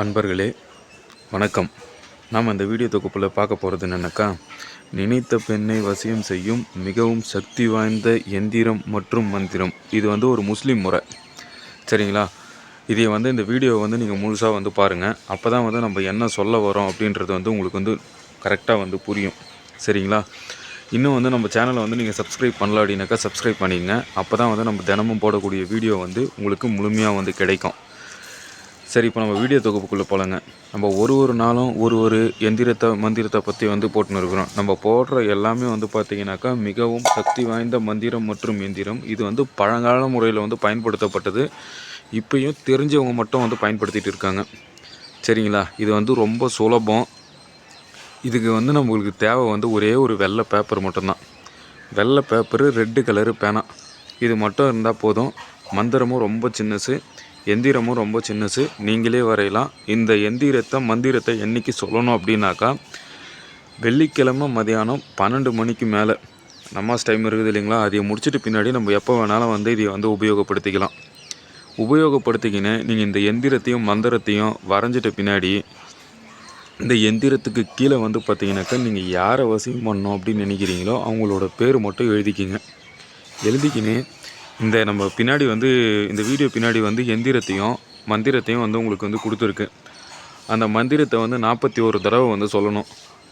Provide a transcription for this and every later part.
அன்பர்களே வணக்கம். நாம் இந்த வீடியோ தொகுப்பில் பார்க்க போகிறது என்னென்னாக்கா நினைத்த பெண்ணை வசியம் செய்யும் மிகவும் சக்தி வாய்ந்த எந்திரம் மற்றும் மந்திரம். இது வந்து ஒரு முஸ்லீம் முறை. சரிங்களா? இதை வந்து இந்த வீடியோவை வந்து நீங்கள் முழுசாக வந்து பாருங்கள் அப்போ தான் வந்து நம்ம என்ன சொல்ல வரோம் அப்படின்றது வந்து உங்களுக்கு வந்து கரெக்டாக வந்து புரியும். சரிங்களா? இன்னும் வந்து நம்ம சேனலை வந்து நீங்கள் சப்ஸ்கிரைப் பண்ணல அப்படின்னாக்கா சப்ஸ்கிரைப் பண்ணிக்கங்க. அப்போ தான் வந்து நம்ம தினமும் போடக்கூடிய வீடியோ வந்து உங்களுக்கு முழுமையாக வந்து கிடைக்கும். சரி இப்போ நம்ம வீடியோ தொகுப்புக்குள்ளே போகலாங்க நம்ம ஒரு ஒரு நாளும் ஒரு ஒரு எந்திரத்தை மந்திரத்தை பற்றி வந்து போட்டுன்னு இருக்கிறோம். நம்ம போடுற எல்லாமே வந்து பார்த்திங்கனாக்கா மிகவும் சக்தி வாய்ந்த மந்திரம் மற்றும் எந்திரம். இது வந்து பழங்கால முறையில் வந்து பயன்படுத்தப்பட்டது. இப்பயும் தெரிஞ்சவங்க மட்டும் வந்து பயன்படுத்திகிட்டு இருக்காங்க. சரிங்களா? இது வந்து ரொம்ப சுலபம். இதுக்கு வந்து நம்மளுக்கு தேவை வந்து ஒரே ஒரு வெள்ளை பேப்பர் மட்டும்தான். வெள்ளை பேப்பரு ரெட்டு கலரு பேனா. இது மட்டும் இருந்தால் போதும். மந்திரமும் ரொம்ப சின்னசு. எந்திரமும் ரொம்ப சின்னசு. நீங்களே வரையலாம். இந்த எந்திரத்தை மந்திரத்தை என்றைக்கு சொல்லணும் அப்படின்னாக்கா வெள்ளிக்கிழமை மதியானம் பன்னெண்டு மணிக்கு மேலே. நமாஸ் டைம் இருக்குது இல்லைங்களா? அதை முடிச்சுட்டு பின்னாடி நம்ம எப்போ வேணாலும் வந்து இதை வந்து உபயோகப்படுத்திக்கலாம். உபயோகப்படுத்திக்கின்னு நீங்கள் இந்த எந்திரத்தையும் மந்திரத்தையும் வரைஞ்சிட்ட பின்னாடி இந்த எந்திரத்துக்கு கீழே வந்து பார்த்தீங்கன்னாக்கா நீங்கள் யாரை வசியம் பண்ணணும் அப்படின்னு நினைக்கிறீங்களோ அவங்களோட பேர் மட்டும் எழுதிக்கிங்க. எழுதிக்கின்னு இந்த நம்ம பின்னாடி வந்து இந்த வீடியோ பின்னாடி வந்து எந்திரத்தையும் மந்திரத்தையும் வந்து உங்களுக்கு வந்து கொடுத்துருக்கு. அந்த மந்திரத்தை வந்து நாற்பத்தி ஒரு தடவை வந்து சொல்லணும்.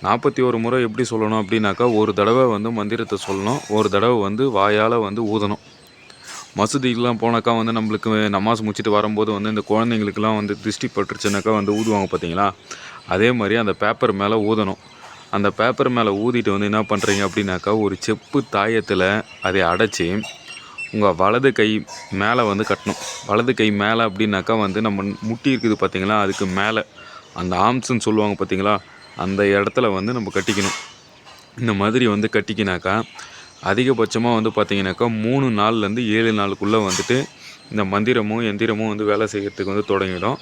நாற்பத்தி ஒரு முறை எப்படி சொல்லணும் அப்படின்னாக்கா ஒரு தடவை வந்து மந்திரத்தை சொல்லணும் ஒரு தடவை வந்து வாயால் வந்து ஊதணும். மசூதிக்கெலாம் போனாக்கா வந்து நம்மளுக்கு நமாஸ் முடிச்சுட்டு வரும்போது வந்து இந்த குழந்தைங்களுக்குலாம் வந்து திருஷ்டி பட்டுருச்சுனாக்கா வந்து ஊதுவாங்க பார்த்தீங்களா அதே மாதிரி அந்த பேப்பர் மேலே ஊதணும். அந்த பேப்பர் மேலே ஊதிட்டு வந்து என்ன பண்ணுறீங்க அப்படின்னாக்கா ஒரு செப்பு தாயத்தில் அதை அடைச்சி உங்கள் வலது கை மேலே வந்து கட்டணும். வலது கை மேலே அப்படின்னாக்கா வந்து நம்ம முட்டி இருக்குது பார்த்திங்களா அதுக்கு மேலே அந்த ஆம்ஸ்ன்னு சொல்லுவாங்க பார்த்திங்களா அந்த இடத்துல வந்து நம்ம கட்டிக்கணும். இந்த மாதிரி வந்து கட்டிக்கினாக்கா அதிகபட்சமாக வந்து பார்த்திங்கனாக்கா மூணு நாள்லேருந்து ஏழு நாளுக்குள்ளே வந்துட்டு இந்த மந்திரமும் எந்திரமும் வந்து வேலை செய்கிறதுக்கு வந்து தொடங்கிடும்.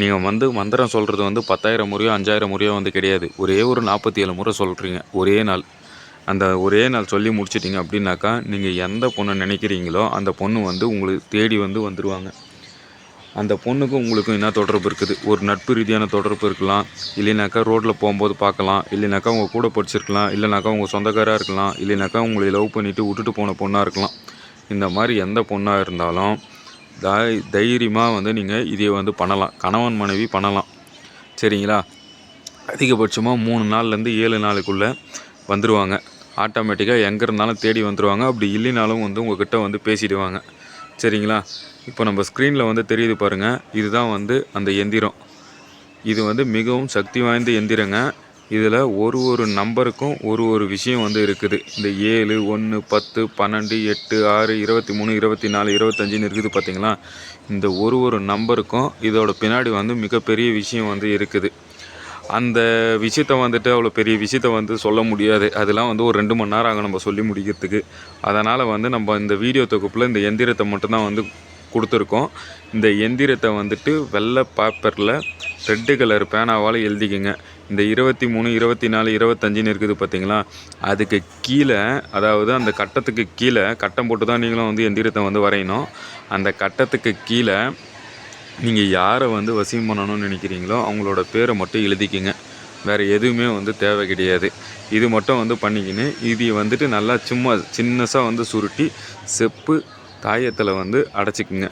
நீங்கள் வந்து மந்திரம் சொல்கிறது வந்து பத்தாயிரம் முறையோ அஞ்சாயிரம் முறையோ வந்து கிடையாது. ஒரே ஒரு நாற்பத்தி ஏழு முறை சொல்கிறீங்க ஒரே நாள். அந்த ஒரே நாள் சொல்லி முடிச்சிட்டிங்க அப்படின்னாக்கா நீங்கள் எந்த பொண்ணை நினைக்கிறீங்களோ அந்த பொண்ணு வந்து உங்களுக்கு தேடி வந்து வந்துடுவாங்க அந்த பொண்ணுக்கும் உங்களுக்கும் என்ன தொடர்பு இருக்குது? ஒரு நட்பு ரீதியான தொடர்பு இருக்கலாம். இல்லைனாக்கா ரோட்டில் போகும்போது பார்க்கலாம். இல்லைனாக்கா உங்கள் கூட படிச்சிருக்கலாம். இல்லைனாக்கா உங்கள் சொந்தக்காராக இருக்கலாம். இல்லைனாக்கா உங்களை லவ் பண்ணிவிட்டு விட்டுட்டு போன பொண்ணாக இருக்கலாம். இந்த மாதிரி எந்த பொண்ணாக இருந்தாலும் தை தைரியமாக வந்து நீங்கள் இதை வந்து பண்ணலாம். கணவன் மனைவி பண்ணலாம். சரிங்களா? அதிகபட்சமாக மூணு நாள்லேருந்து ஏழு நாளுக்குள்ளே வந்துடுவாங்க ஆட்டோமேட்டிக்காக எங்கே இருந்தாலும் தேடி வந்துடுவாங்க அப்படி இல்லைனாலும் வந்து உங்கள்கிட்ட வந்து பேசிடுவாங்க. சரிங்களா? இப்போ நம்ம ஸ்க்ரீனில் வந்து தெரியுது பாருங்கள் இதுதான் வந்து அந்த எந்திரம். இது வந்து மிகவும் சக்தி வாய்ந்த எந்திரங்க. இதில் ஒரு ஒரு நம்பருக்கும் ஒரு ஒரு விஷயம் வந்து இருக்குது. இந்த ஏழு ஒன்று பத்து பன்னெண்டு எட்டு ஆறு இருபத்தி மூணு இருபத்தி நாலு இருபத்தஞ்சின்னு இருக்குது பார்த்தீங்களா இந்த ஒரு ஒரு நம்பருக்கும் இதோட பின்னாடி வந்து மிகப்பெரிய விஷயம் வந்து இருக்குது. அந்த விஷயத்த வந்துட்டு அவ்வளோ பெரிய விஷயத்த வந்து சொல்ல முடியாது. அதெல்லாம் வந்து ஒரு ரெண்டு மணி நேரம் ஆகும் நம்ம சொல்லி முடிக்கிறதுக்கு. அதனால் வந்து நம்ம இந்த வீடியோ தொகுப்பில் இந்த எந்திரத்தை மட்டும்தான் வந்து கொடுத்துருக்கோம். இந்த எந்திரத்தை வந்துட்டு வெள்ளை பேப்பரில் ரெட்டு கலர் பேனாவால் எழுதிக்கங்க. இந்த இருபத்தி மூணு இருபத்தி நாலு இருபத்தஞ்சின்னு இருக்குது பார்த்தீங்களா? அதுக்கு கீழே அதாவது அந்த கட்டத்துக்கு கீழே கட்டம் போட்டு தான் நீங்களும் வந்து எந்திரத்தை வந்து வரையணும். அந்த கட்டத்துக்கு கீழே நீங்கள் யாரை வந்து வசியம் பண்ணணும்னு நினைக்கிறீங்களோ அவங்களோட பேரை மட்டும் எழுதிக்கிங்க. வேறு எதுவுமே வந்து தேவை கிடையாது. இது மட்டும் வந்து பண்ணிக்கின்னு இது வந்துட்டு நல்லா சும்மா சின்னஸாக வந்து சுருட்டி செப்பு தாயத்தில் வந்து அடைச்சிக்குங்க.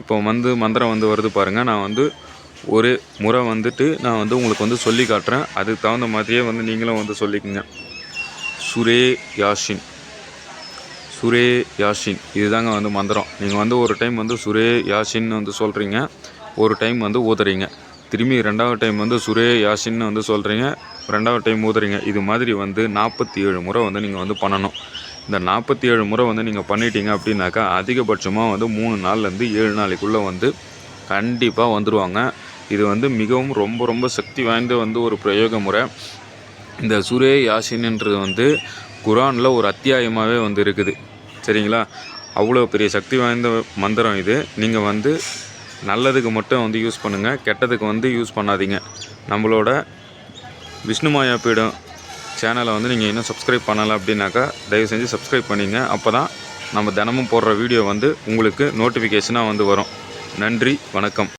இப்போ வந்து மந்திரம் வந்து வருது பாருங்கள் நான் வந்து ஒரு முறை வந்துட்டு நான் வந்து உங்களுக்கு வந்து சொல்லி காட்டுறேன். அதுக்கு தகுந்த மாதிரியே வந்து நீங்களும் வந்து சொல்லிக்கோங்க. சுரே யாஷின். சுரே யாஷின். இதுதாங்க வந்து மந்திரம். நீங்கள் வந்து ஒரு டைம் வந்து சுரே யாஷின்னு வந்து சொல்கிறீங்க ஒரு டைம் வந்து ஊதுறீங்க. திரும்பி ரெண்டாவது டைம் வந்து சுரே யாஷின்னு வந்து சொல்கிறீங்க ரெண்டாவது டைம் ஊதுறீங்க. இது மாதிரி வந்து நாற்பத்தி ஏழு முறை வந்து நீங்கள் வந்து பண்ணணும். இந்த நாற்பத்தி ஏழு முறை வந்து நீங்கள் பண்ணிட்டீங்க அப்படின்னாக்கா அதிகபட்சமாக வந்து மூணு நாள்லேருந்து ஏழு நாளைக்குள்ளே வந்து கண்டிப்பாக வந்துடுவாங்க இது வந்து மிகவும் ரொம்ப ரொம்ப சக்தி வாய்ந்த வந்து ஒரு பிரயோக முறை. இந்த சுரே யாசின்ன்றது வந்து குரானில் ஒரு அத்தியாயமாகவே வந்து இருக்குது. சரிங்களா? அவ்வளோ பெரிய சக்தி வாய்ந்த மந்திரம் இது. நீங்கள் வந்து நல்லதுக்கு மட்டும் வந்து யூஸ் பண்ணுங்கள் கெட்டதுக்கு வந்து யூஸ் பண்ணாதீங்க. நம்மளோட விஷ்ணு மாயா பீடம் சேனலை வந்து நீங்கள் இன்னும் சப்ஸ்கிரைப் பண்ணலை அப்படின்னாக்கா தயவு செஞ்சு சப்ஸ்கிரைப் பண்ணிங்க. அப்போ தான் நம்ம தினமும் போடுற வீடியோ வந்து உங்களுக்கு நோட்டிஃபிகேஷனாக வந்து வரும். நன்றி வணக்கம்.